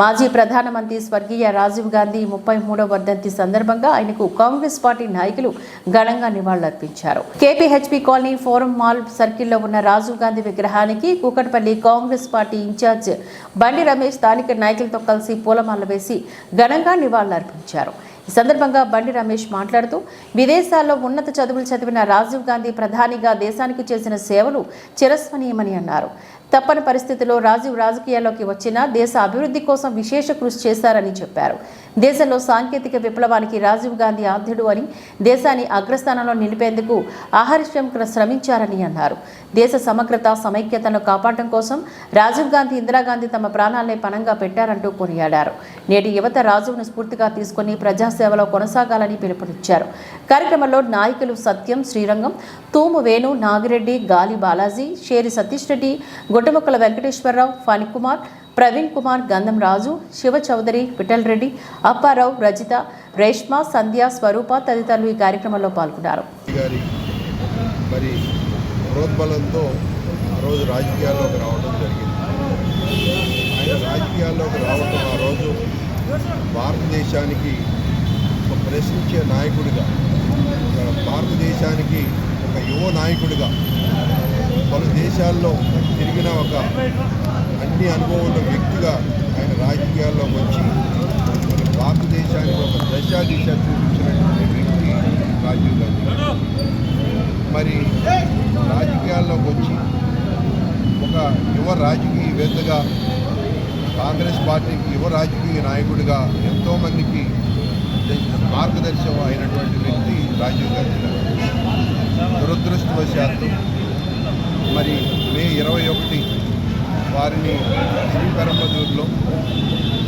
మాజీ ప్రధానమంత్రి స్వర్గీయ రాజీవ్ గాంధీ ముప్పై మూడవ వర్ధంతి సందర్భంగా ఆయనకు కాంగ్రెస్ పార్టీ నాయకులు ఘనంగా నివాళులర్పించారు. కేపీహెచ్పీ కాలనీ ఫోరం మాల్ సర్కిల్లో ఉన్న రాజీవ్ గాంధీ విగ్రహానికి కూకట్పల్లి కాంగ్రెస్ పార్టీ ఇన్ఛార్జ్ బండి రమేష్ స్థానిక నాయకులతో కలిసి పూలమాల వేసి ఘనంగా నివాళులర్పించారు. ఈ సందర్భంగా బండి రమేష్ మాట్లాడుతూ విదేశాల్లో ఉన్నత చదువులు చదివిన రాజీవ్ గాంధీ ప్రధానిగా దేశానికి చేసిన సేవలు చిరస్మరణీయమని అన్నారు. తప్పని పరిస్థితిలో రాజీవ్ రాజకీయాల్లోకి వచ్చినా దేశ అభివృద్ధి కోసం విశేష కృషి చేశారని చెప్పారు. దేశంలో సాంకేతిక విప్లవానికి రాజీవ్ గాంధీ ఆద్యుడు అని దేశాన్ని అగ్రస్థానంలో నిలిపేందుకు ఆహర్షం శ్రమించారని అన్నారు. దేశ సమగ్రత సమైక్యతను కాపాడటం కోసం రాజీవ్ గాంధీ ఇందిరాగాంధీ తమ ప్రాణాలనే పణంగా పెట్టారంటూ కొనియాడారు. నేటి యువత రాజువును స్ఫూర్తిగా తీసుకుని సేవలో కొనసాగాలని పిలుపునిచ్చారు. కార్యక్రమంలో నాయకులు సత్యం శ్రీరంగం తూము వేణు నాగిరెడ్డి గాలి బాలాజీ షేరి సతీష్ రెడ్డి గుడ్డముక్కల వెంకటేశ్వరరావు ఫణికుమార్ ప్రవీణ్ కుమార్ గంధం రాజు శివ చౌదరి విఠల్ రెడ్డి అప్పారావు రజిత రేష్మ సంధ్య స్వరూప తదితరులు ఈ కార్యక్రమంలో పాల్గొన్నారు. మరి ప్రోద్బలంతో ఆ రోజు రాజకీయాల్లోకి రావడం జరిగింది. ఆయన రాజకీయాల్లోకి రావడం ఆ రోజు భారతదేశానికి ప్రశ్నించే నాయకుడిగా భారతదేశానికి ఒక యువ నాయకుడిగా పలు దేశాల్లో తిరిగిన ఒక అన్ని అనుభవం ఉన్న వ్యక్తిగా ఆయన రాజకీయాల్లోకి వచ్చి భారతదేశానికి ఒక దశ దిశ చూపించినటువంటి వ్యక్తి రాజీవ్ గాంధీ. మరి రాజకీయాల్లోకి వచ్చి ఒక యువ రాజకీయవేత్తగా కాంగ్రెస్ పార్టీకి యువ రాజకీయ నాయకుడిగా ఎంతోమందికి మార్గదర్శకం అయినటువంటి వ్యక్తి రాజీవ్ గాంధీ దురదృష్టవశాత్తు మరి మే ఇరవై ఒకటి వారిని శ్రీపెరంబదూరులో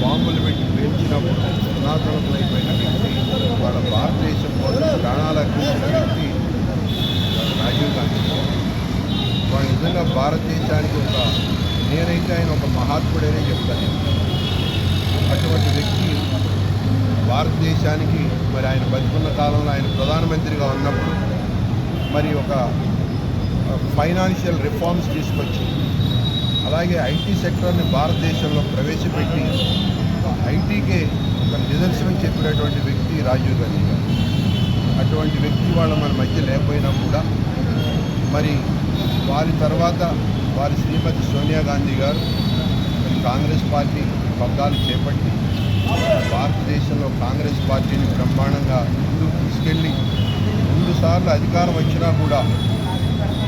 బాంబులు పెట్టి పేల్చినప్పుడు సనాతనమైపోయిన వ్యక్తి వాళ్ళ భారతదేశం కోసం ప్రాణాలు అర్పించిన వ్యక్తి రాజీవ్ గాంధీ. వాడు నిజంగా భారతదేశానికి ఒక నేనైతే ఆయన ఒక మహాత్ముడేనే చెప్తాను. అటువంటి వ్యక్తి భారతదేశానికి మరి ఆయన బతికున్న కాలంలో ఆయన ప్రధానమంత్రిగా ఉన్నప్పుడు మరి ఒక ఫైనాన్షియల్ రిఫార్మ్స్ తీసుకొచ్చి అలాగే ఐటీ సెక్టర్ని భారతదేశంలో ప్రవేశపెట్టి ఐటీకే ఒక నిదర్శనం చెప్పినటువంటి వ్యక్తి రాజీవ్ గాంధీ గారు. అటువంటి వ్యక్తి వాళ్ళ మన మధ్య లేకపోయినా కూడా మరి వారి తర్వాత వారి శ్రీమతి సోనియా గాంధీ గారు మరి కాంగ్రెస్ పార్టీ పగ్గాలు చేపట్టి భారతదేశంలో కాంగ్రెస్ పార్టీని బ్రహ్మాండంగా ముందుకు తీసుకెళ్ళి రెండు సార్లు అధికారం వచ్చినా కూడా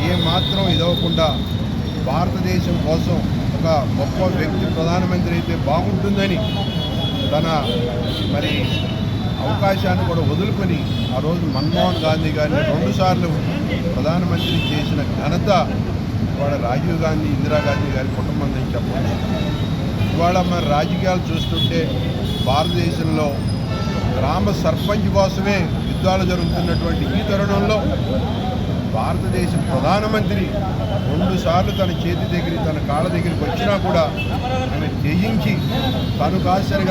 ఏమాత్రం ఇదవకుండా భారతదేశం కోసం ఒక గొప్ప వ్యక్తి ప్రధానమంత్రి అయితే బాగుంటుందని తన మరి అవకాశాన్ని కూడా వదులుకొని ఆ రోజు మన్మోహన్ గాంధీ గారిని రెండుసార్లు ప్రధానమంత్రి చేసిన ఘనత ఇవాళ రాజీవ్ గాంధీ ఇందిరాగాంధీ గారి కుటుంబం అని చెప్పవచ్చు. ఇవాళ మన రాజకీయాలు చూస్తుంటే భారతదేశంలో గ్రామ సర్పంచ్ కోసమే యుద్ధాలు జరుగుతున్నటువంటి ఈ తరుణంలో భారతదేశ ప్రధానమంత్రి రెండు సార్లు తన చేతి దగ్గర తన కాళ్ళ దగ్గరికి వచ్చినా కూడా ఆమె జయించి తను కాసరిగా